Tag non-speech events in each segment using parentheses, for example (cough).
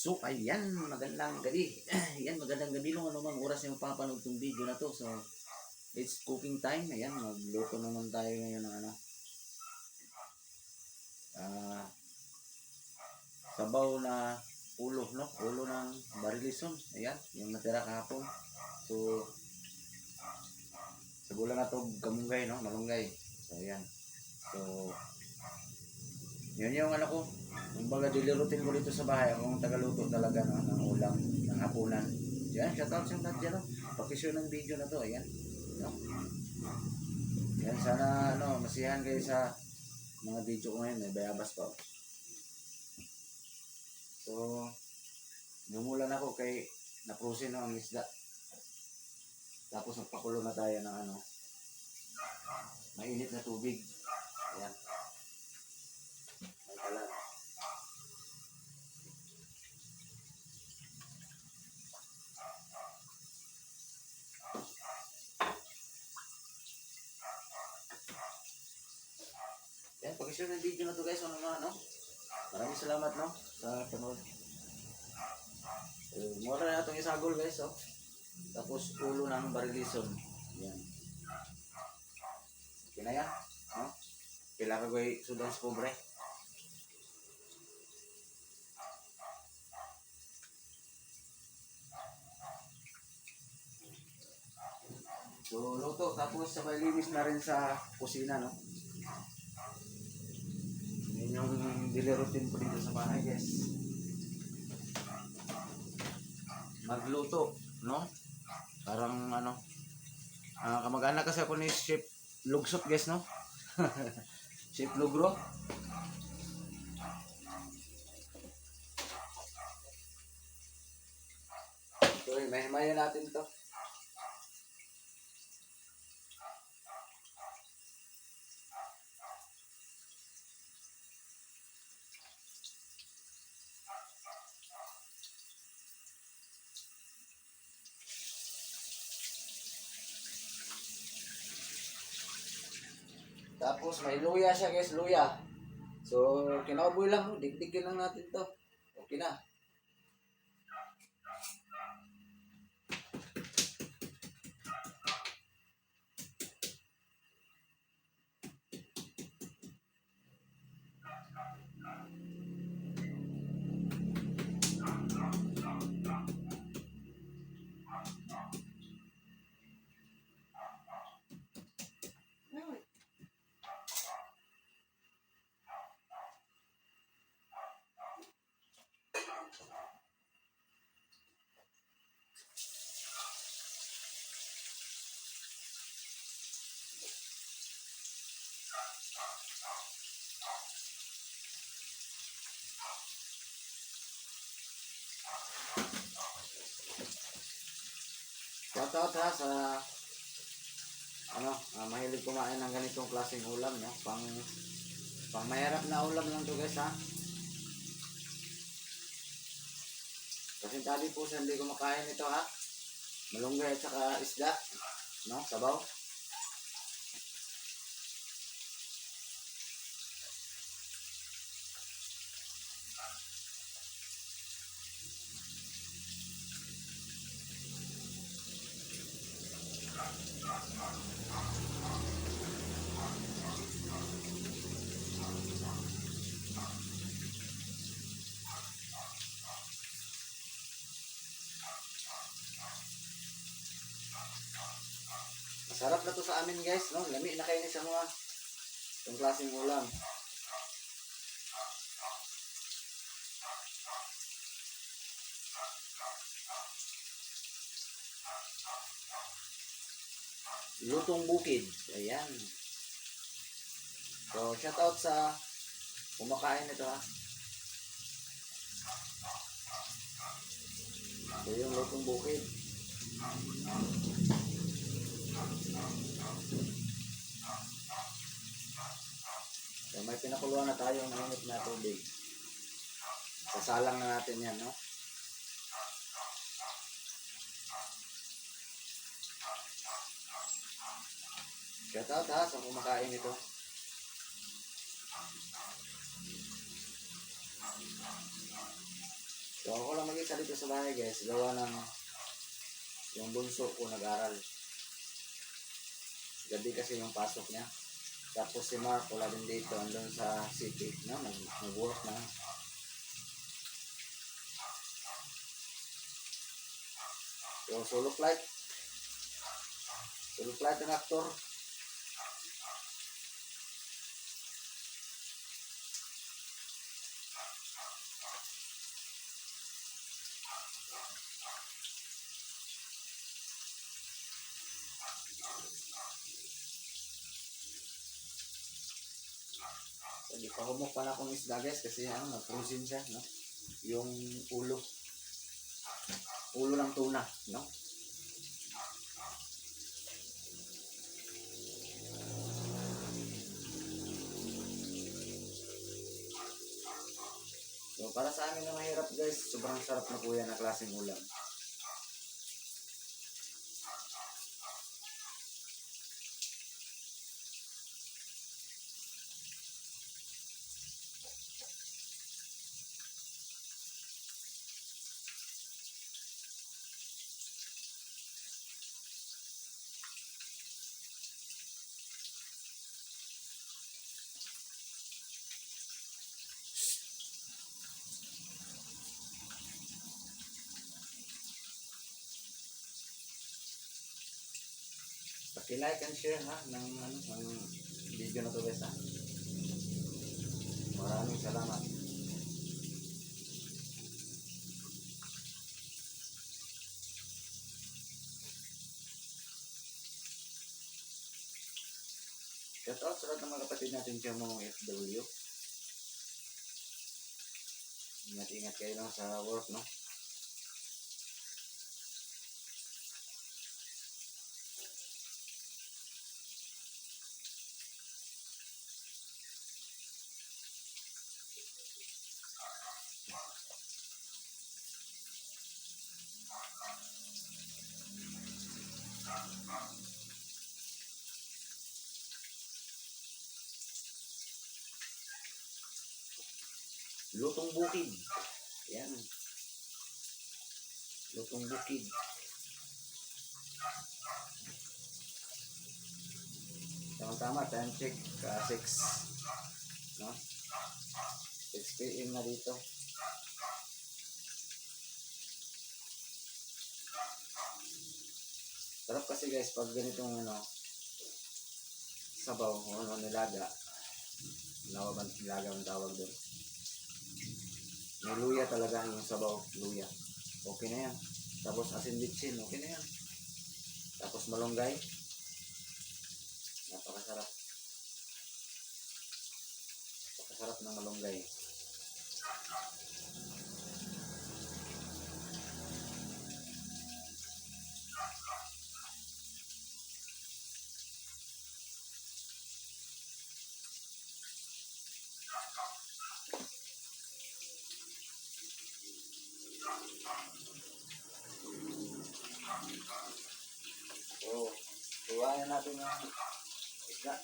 So, ayan, magandang gabi. (clears throat) Ayan, magandang gabi nung anumang oras yung papanood tong video na to. So, it's cooking time. Ayan, magluto naman tayo ngayon ng ano. Ah, sabaw na ulo, no? Ulo ng barilison. Ayan, yung natira kahapon. So, sa gula na to, kamunggay, no? Malunggay. So, ayan. So, yun yung ano ko, Kumbaga, dilirutin ko dito sa bahay. Akong tagaluto talaga no, ng ulam, ng hapunan. Yan, shoutout sa lahat dyan. No? Pakishare ng video na to. Ayan. No? Yan, sana ano, masiyahan kayo sa mga video ko ngayon. May bayabas pa. oh. So, numulan ako kay naprusin no, ang isda. Tapos nagpakulo na tayo ng ano, mainit na tubig. Ayan. May kalan. Yan, pag-share ng video na to guys, ano na, no? Maraming salamat, no? Sa panood. Uh, mura na itong isagol guys, oh. Tapos ulo ng barilison. Yan. Okay na yan, no? Kailangan ko yung sudan sa pobre. So, luto. Tapos sabay linis na rin sa kusina, no? Yun yung daily routine ko dito sa bahay, guys. Magluto, no? Parang ano, ah kamag-anak kasi ako ni Chef Lugsot, guys, no? (laughs) Chef Lugro. So, may himayan natin to. Tapos may luya siya guys, luya. So, kinauboy lang, digdigin lang natin to. Okay na. Shoutout ha sa ano, ah, mahilig kumain ng ganitong klaseng ulam, no? Pang pang mahirap na ulam lang to guys, ha? Kasi tabi po sa hindi kumakain ito, ha? Malunggay at saka isda, no? Sabaw. Masarap na to sa amin guys, no? Lami na kayo sa mga itong klaseng ulam. Lutong bukid. Ayan. So, shout out sa kumakain nito ha. So, yung lutong bukid. So, may pinakuluan na tayong mainit na tubig. Sasalang na natin yan, no? Shout out ha sa kumakain ito. So ako lang mag-isa dito sa bahay guys. Gawa ng yung bunso ko nag-aral. Gabi kasi yung pasok niya. Tapos si Mark wala din dito. Andun sa city. No? Nag- Nag-work na. So solo flight. Solo flight ng actor. So, di pa humok pa na akong isda guys kasi ano, na-frozen siya, no? Yung ulo. Ulo ng tuna, no? So, para sa amin na mahirap guys, sobrang sarap na po yan na klaseng ulam. Paki-like and share ha ng ano ng video na to guys ha. Maraming salamat. Shout out sa lahat ng mga kapatid natin dyan mga FW. Ingat-ingat kayo lang sa work, no? Lutong bukid. Yan. Lutong bukid. Tama-tama, time check. Ka 6. No? 6 p.m. na dito. Sarap kasi guys, pag ganitong ano, sabaw ano, nilaga. Nawaban, nilaga ang tawag doon. May luya talaga yung sabaw, luya. Okay na yan. Tapos asin bitsin, okay na yan. Tapos malunggay. Napakasarap. Napakasarap ng malunggay. Tuwayan natin yung isda.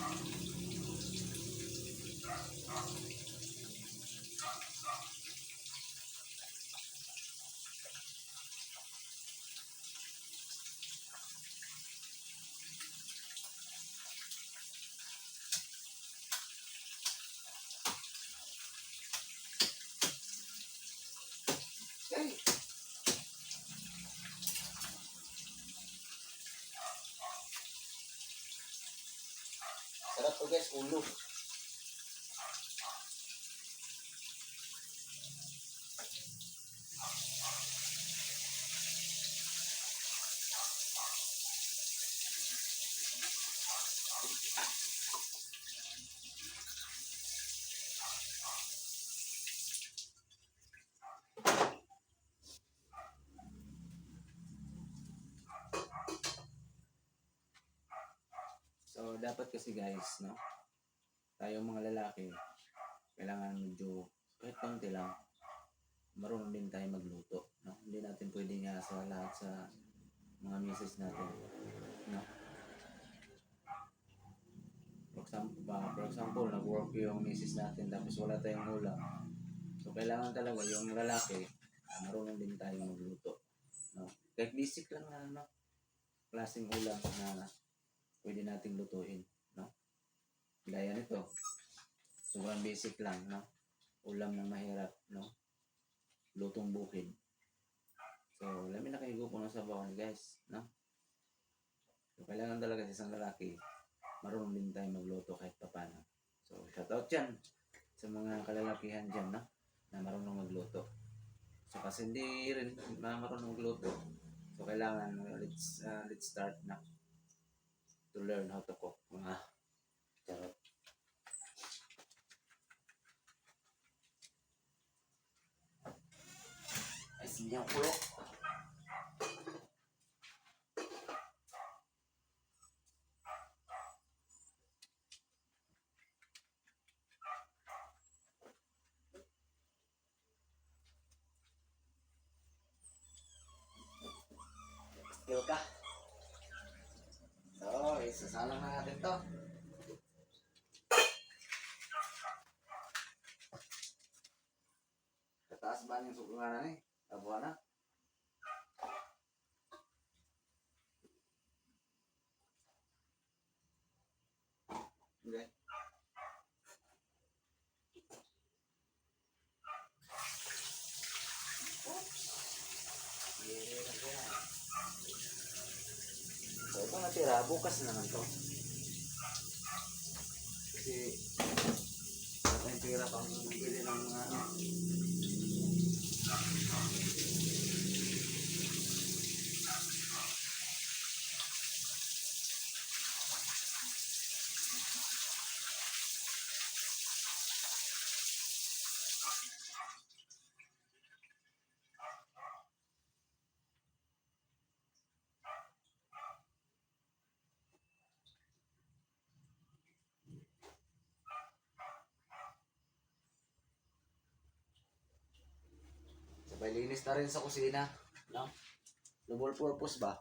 Hey! Sarap to guys, ulo. Dapat kasi guys, no? Tayo mga lalaki, kailangan medyo kahit konti lang, marunong din tayo magluto, no? Hindi natin pwedeng sa lahat sa mga misis natin, no? For example, ba, for example, nag-work yung misis natin tapos wala tayong ulam. So, kailangan talaga yung lalaki, marunong din tayo magluto, no? Kahit basic lang na, no? Klaseng ulam na pwede nating lutuin, no? Gaya nito, sobrang basic lang, no? Ulam na mahirap, no? Lutong bukid. So, lamin na kayo ko ng sabaw guys, no? So, kailangan talaga sa isang lalaki, marunong din tayo magluto kahit papano. So, shoutout dyan sa mga kalalakihan dyan, no? Na marunong magluto. So, kasi hindi rin marunong magluto. So, kailangan, let's, uh, let's start na to learn how to cook. Mga charot. Ay, sinyang kulo. Skill ka. So, isasalang na natin to. Kataas ba yung sukungan na eh? Tabuha na. Okay. Yeah, yeah. So, ito natira, bukas na naman to. Kasi, wala tayong pera pang bili ng mga ano. Sabay linis na rin sa kusina. No? Double purpose ba?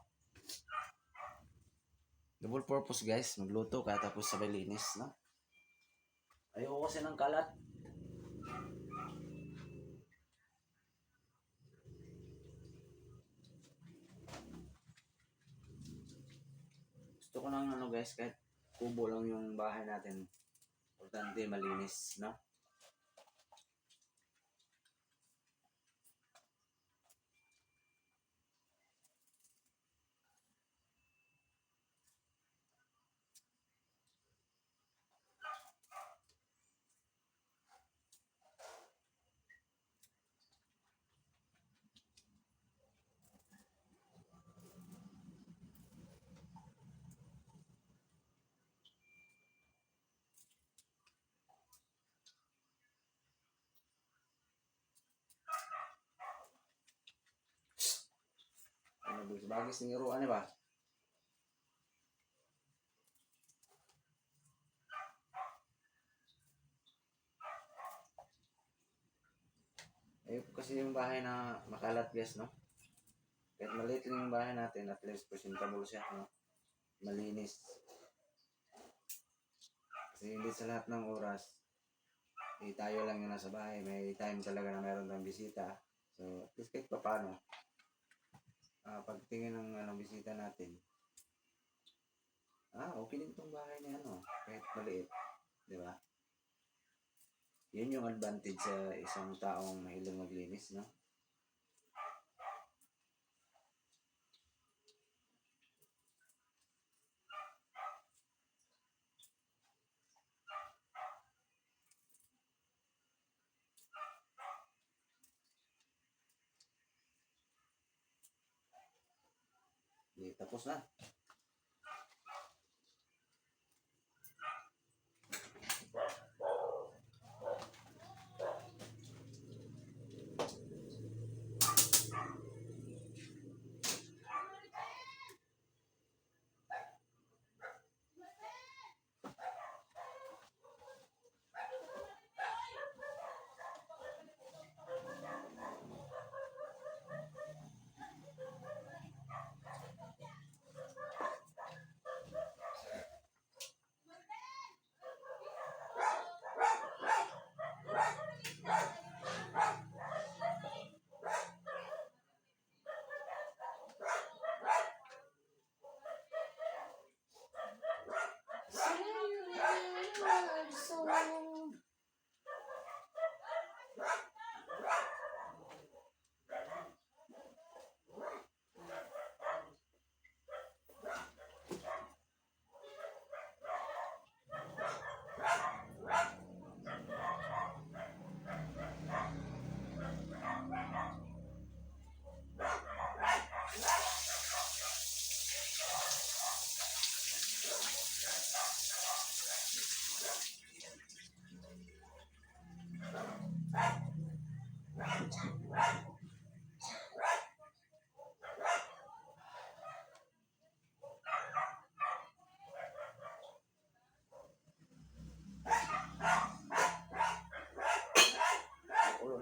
Double purpose guys, magluto ka tapos sabay linis, no? Ayoko kasi ng kalat. Gusto ko ng ano guys, kahit kubo lang yung bahay natin. Importante malinis, no? Ano ba? Bagis ng iruan ba? Ayun kasi yung bahay na makalat guys, no? Kahit maliit lang yung bahay natin, at least presentable siya, no? Malinis. Kasi hindi sa lahat ng oras, eh, tayo lang yung nasa bahay. May time talaga na meron tayong bisita. So, at least kahit pa paano, ah pagtingin ng ano, bisita natin, ah, okay din tong bahay niya, ano, kahit maliit. Di ba? Yun yung advantage sa isang taong mahilig maglinis, no? Tapos na.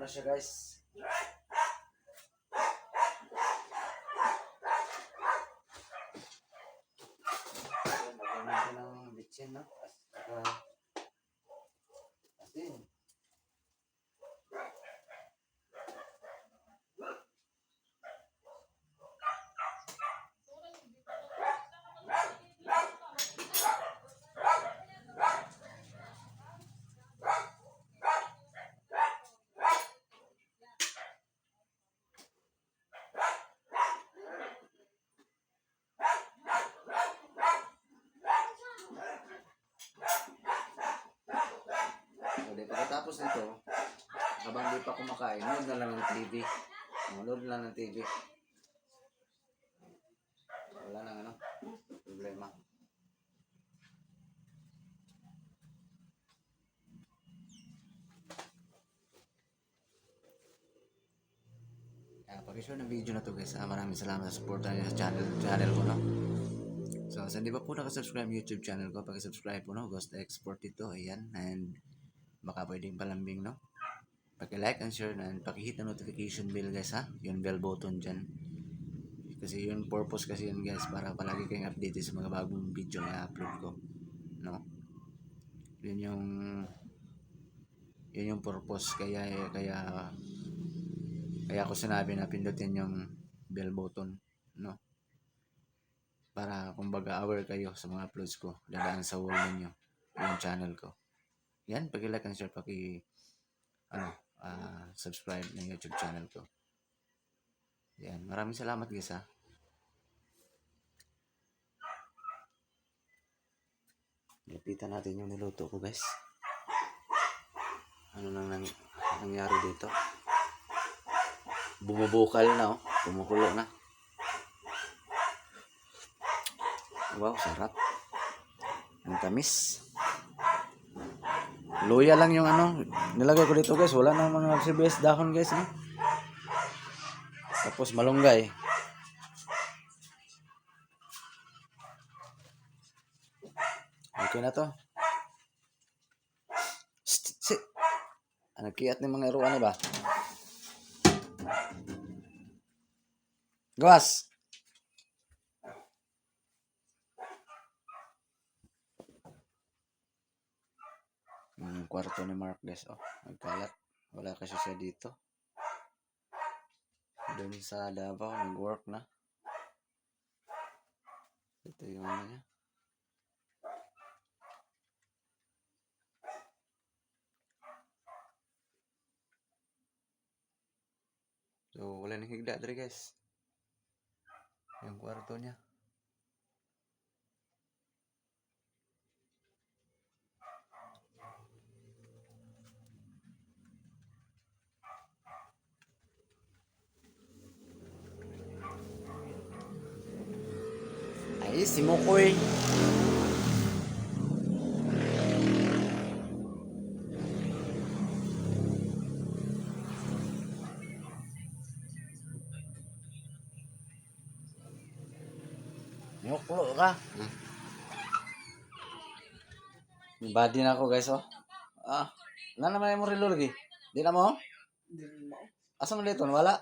Siya guys. Lagyan natin ng bitchin, no? At saka asin. So, di pagkatapos nito, habang di pa kumakain, nood na lang ng TV. Nood lang ng TV. Wala nang ano, problema. Kaya pag-share ng video na to guys, ah, maraming salamat sa support niyo sa channel, channel ko, no? So, sa hindi pa po nakasubscribe YouTube channel ko, pag-subscribe po, no? Ghost Export ito, ayan. And baka pwedeng palambing, no? Paki-like and share and paki-hit na notification bell, guys, ha? Yung bell button dyan. Kasi yung purpose kasi yun, guys, para palagi kayong updated sa mga bagong video na upload ko, no? Yun yung yun yung purpose kaya kaya kaya ako sinabi na pindutin yung bell button, no? Para kumbaga aware kayo sa mga uploads ko, dadaan sa wall ninyo, yung channel ko. Yan, pag-like and share, paki ano, ah, subscribe ng YouTube channel ko. Yan, maraming salamat guys ha. Lapitan natin yung niluto ko guys. Ano nang nang nangyari dito? Bumubukal na oh. Kumukulo na. Wow, sarap. Ang tamis. Luya lang yung ano, nilagay ko dito guys. Wala nang mga sibuyas dahon guys. No? Tapos malunggay. Okay na to. Ano kiyat ni mga iruan ba? Gawas! Yung kwarto ni Mark. Oh, nagkalat. Wala kasi siya dito. Doon sa Davao, nag-work na. Ito yung ano niya. So, wala nang higda guys. Yung kwarto niya. Ay, si Mokoy. Muklo ka. May body na ako guys oh. Ah, na naman yung relo lagi. Di na mo? Dili mo. Asa mo dito? Wala.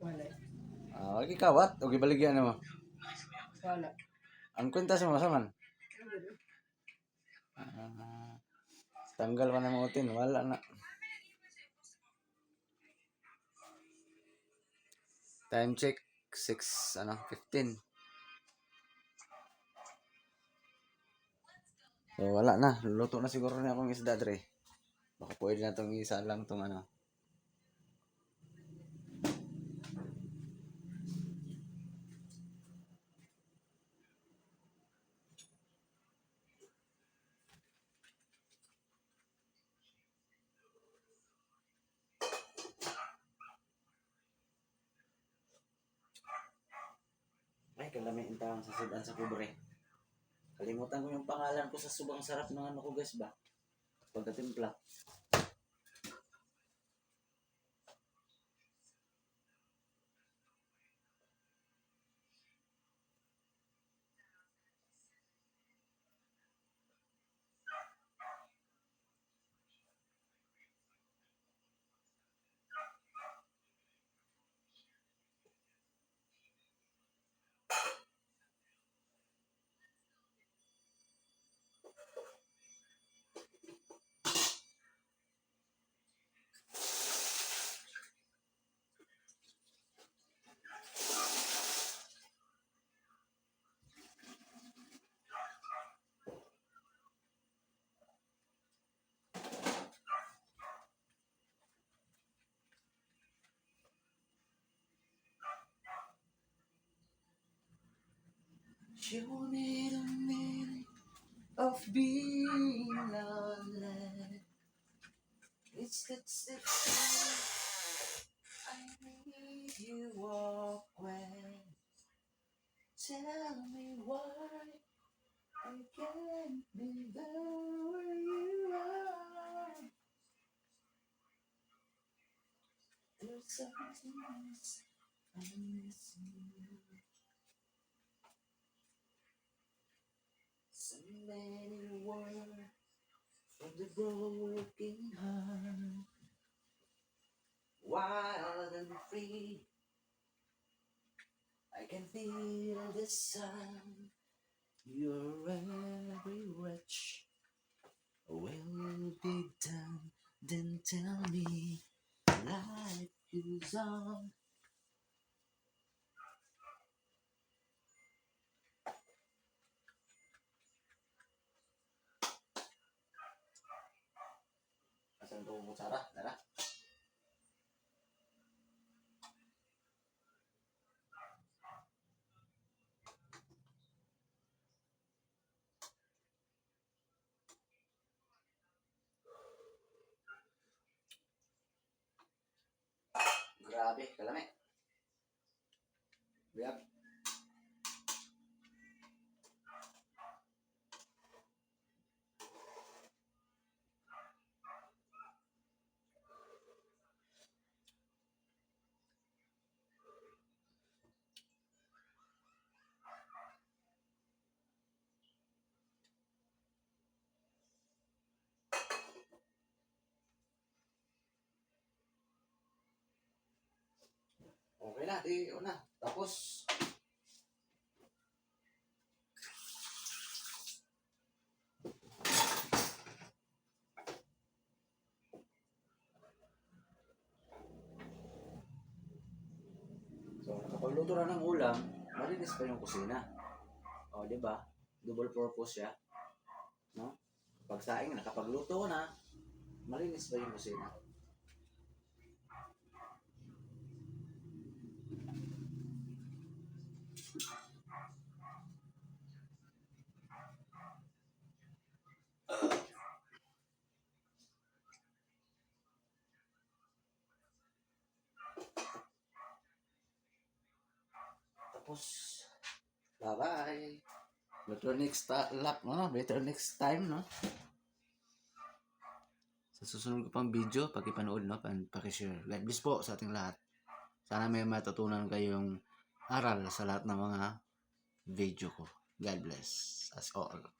Wala. Ah, wagi kawat. O gibaligyan mo. Wala. Ang kwenta sa mga saman. Ah, tanggal pa ng utin. Wala na. Time check. 6, ano, 15. So, wala na. Luluto na siguro na akong isda, Dre. Baka pwede na itong isa lang itong ano. Ay, kalami ang taong sa pobre. Kalimutan ko yung pangalan ko sa subang sarap ng ano ko guys ba? Pagkatimpla. You need a minute of being lonely. It's that different. I need you walk away. Tell me why I can't be there where you are. There's something else I'm missing. Words from the broken heart. Wild and free, I can feel the sun. Your every wish will be done. Then tell me life goes on. Asan ko mo Sarah? Dara. Grabe, kalami. Yep. Okay na, di o na. Tapos, So, nakapagluto na ng ulam, malinis pa yung kusina. O, di ba? Double purpose siya. No? Pagsaing, nakapagluto na, malinis pa yung kusina. Tapos, bye-bye. Better next lap, no? Better next time, no? Sa susunod ko pang video, pakipanood, no? Pan- Pakishare. God bless po sa ating lahat. Sana may matutunan kayong aral sa lahat ng mga video ko. God bless us all.